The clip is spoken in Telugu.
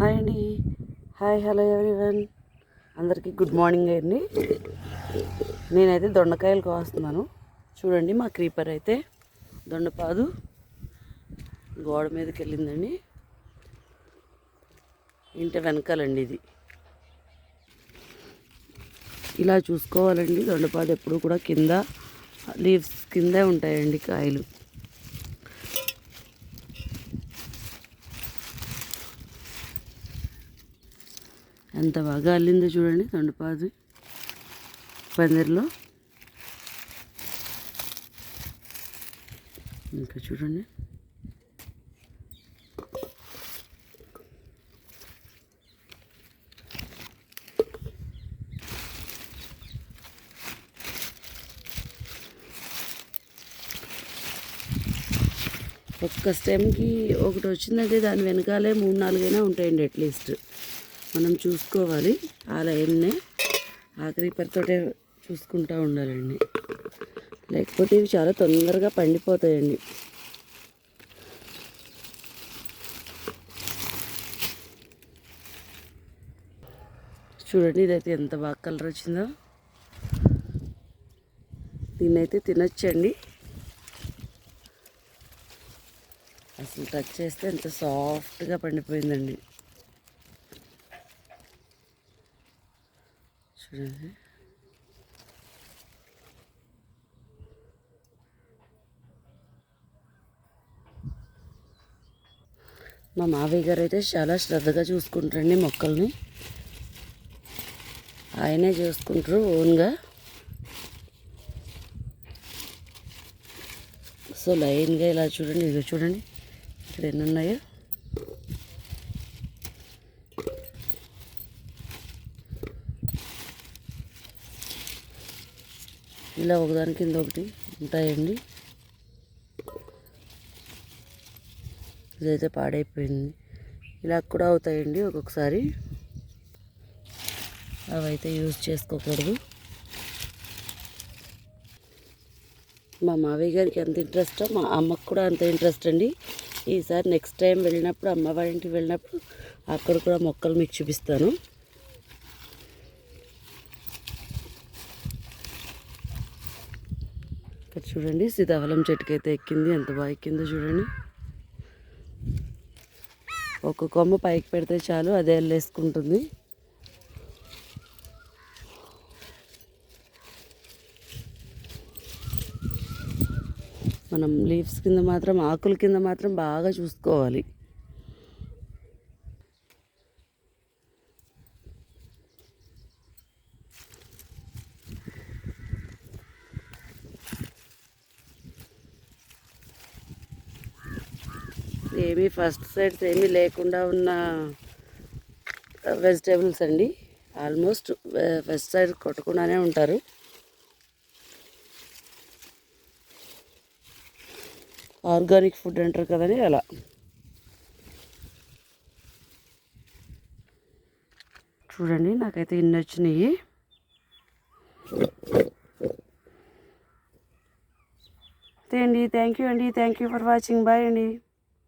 హాయ్ అండి. Hi hello everyone. అందరికీ గుడ్ మార్నింగ్ అండి. నేనైతే దొండకాయలు కోస్తున్నాను. చూడండి మా క్రీపర్ అయితే దొండపాదు గోడ మీదకి వెళ్ళిందండి. ఇంటి వెనకాలండి ఇది. ఇలా చూసుకోవాలండి. దొండపాదు ఎప్పుడు కూడా కింద లీవ్స్ కిందే ఉంటాయండి కాయలు. ఎంత బాగా అల్లిందో చూడండి దొండపాదు పందిరిలో. ఇంకా చూడండి. ఒక్క స్టెమ్కి ఒకటి వచ్చిందంటే దాని వెనకాలే మూడు నాలుగైనా ఉంటాయండి అట్లీస్ట్. మనం చూసుకోవాలి ఆ లైన్నే. ఆఖరి పరితోటే చూసుకుంటూ ఉండాలండి. లేకపోతే ఇవి చాలా తొందరగా పండిపోతాయండి. చూడండి ఇదైతే ఎంత బాగా కలర్ వచ్చిందో. దీన్నైతే తినొచ్చండి. అసలు టచ్ చేస్తే ఎంత సాఫ్ట్గా పండిపోయిందండి. చూడండి. మా మావయ్య గారు అయితే చాలా శ్రద్ధగా చూసుకుంటారండి మొక్కల్ని. ఆయనే చూసుకుంటారు ఓన్గా. సో లైన్గా ఇలా చూడండి ఇది చూడండి. ఇక్కడ ఎన్ని ఉన్నాయో. ఇలా ఒకదాని కింద ఒకటి ఉంటాయండి. ఇదైతే పాడైపోయింది. ఇలా కూడా అవుతాయండి ఒక్కొక్కసారి. అవైతే యూజ్ చేసుకోకూడదు. మా మావయ్య గారికి ఎంత ఇంట్రెస్టో మా అమ్మకు కూడా అంత ఇంట్రెస్ట్ అండి. ఈసారి నెక్స్ట్ టైం వెళ్ళినప్పుడు అమ్మ వాళ్ళ ఇంటికి వెళ్ళినప్పుడు అక్కడ కూడా మొక్కలు మీకు చూపిస్తాను. ఇక్కడ చూడండి సీతాఫలం చెట్టుకైతే ఎక్కింది. ఎంత బాగా ఎక్కిందో చూడండి. ఒక కొమ్మ పైకి పెడితే చాలు అదే వెళ్ళేసుకుంటుంది మనం లీవ్స్ కింద మాత్రం ఆకుల కింద మాత్రం బాగా చూసుకోవాలి. ఏమీ ఫస్ట్ సైడ్స్ ఏమీ లేకుండా ఉన్న వెజిటేబుల్స్ అండి. ఆల్మోస్ట్ ఫస్ట్ సైడ్ కొట్టకుండానే ఉంటారు. ఆర్గానిక్ ఫుడ్ అంటారు కదని అలా. చూడండి నాకైతే ఇన్ని వచ్చినాయి. అండి థ్యాంక్ యూ అండి thank you for watching bye అండి.